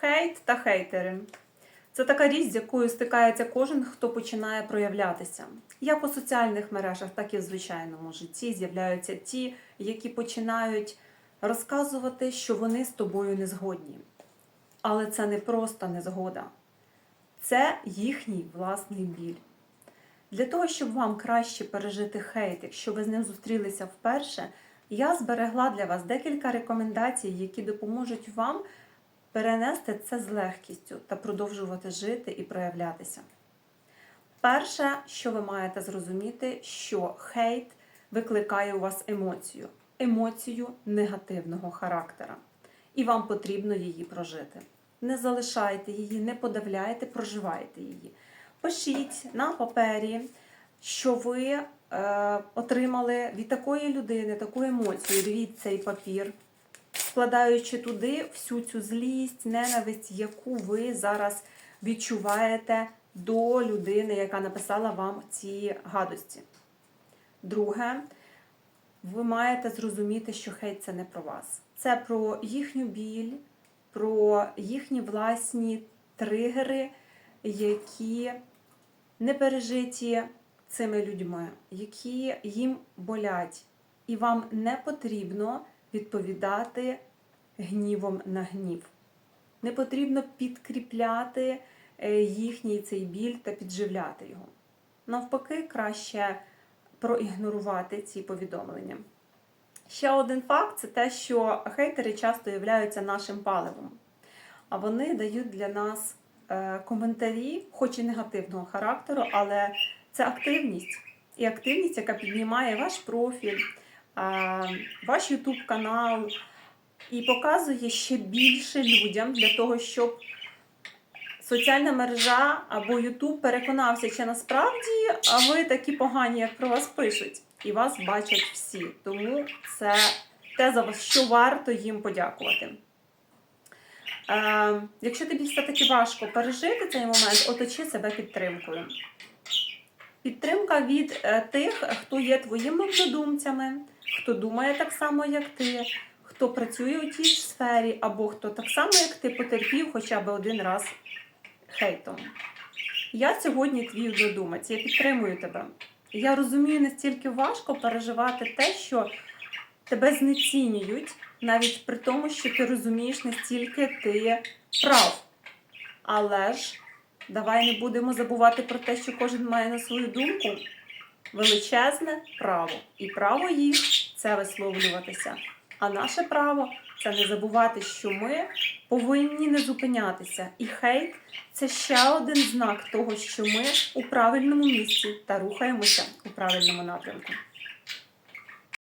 Хейт та хейтери. Це така річ, з якою стикається кожен, хто починає проявлятися. Як у соціальних мережах, так і в звичайному житті з'являються ті, які починають розказувати, що вони з тобою не згодні. Але це не просто незгода, це їхній власний біль. Для того, щоб вам краще пережити хейт, якщо ви з ним зустрілися вперше, я зберегла для вас декілька рекомендацій, які допоможуть вам перенести це з легкістю та продовжувати жити і проявлятися. Перше, що ви маєте зрозуміти, що хейт викликає у вас емоцію, емоцію негативного характера, і вам потрібно її прожити. Не залишайте її, не подавляйте, проживайте її. Пишіть на папері, що ви е, отримали від такої людини таку емоцію. Рвіть цей папір, складаючи туди всю цю злість, ненависть, яку ви зараз відчуваєте до людини, яка написала вам ці гадості. Друге, ви маєте зрозуміти, що хейт це не про вас. Це про їхню біль, про їхні власні тригери, які не пережиті цими людьми, які їм болять. І вам не потрібно відповідати гнівом на гнів. Не потрібно підкріпляти е, їхній цей біль та підживляти його. Навпаки, краще проігнорувати ці повідомлення. Ще один факт це те, що хейтери часто являються нашим паливом, а вони дають для нас е, коментарі, хоч і негативного характеру, але це активність. І активність, яка піднімає ваш профіль, ваш YouTube канал і показує ще більше людям для того, щоб соціальна мережа або YouTube переконався, чи насправді а ви такі погані, як про вас пишуть, і вас бачать всі. Тому це те, за що варто їм подякувати. Е, якщо тобі все-таки важко пережити цей момент, оточи себе підтримкою. Підтримка від е, тих, хто є твоїми однодумцями, хто думає так само, як ти, хто працює у тій ж сфері, або хто так само, як ти, потерпів хоча б один раз хейтом. Я сьогодні твій однодумець, я підтримую тебе. Я розумію, настільки важко переживати те, що тебе знецінюють, навіть при тому, що ти розумієш, настільки ти прав. Але ж давай не будемо забувати про те, що кожен має на свою думку величезне право. І право їх це висловлюватися. А наше право це не забувати, що ми повинні не зупинятися. І хейт це ще один знак того, що ми у правильному місці та рухаємося у правильному напрямку.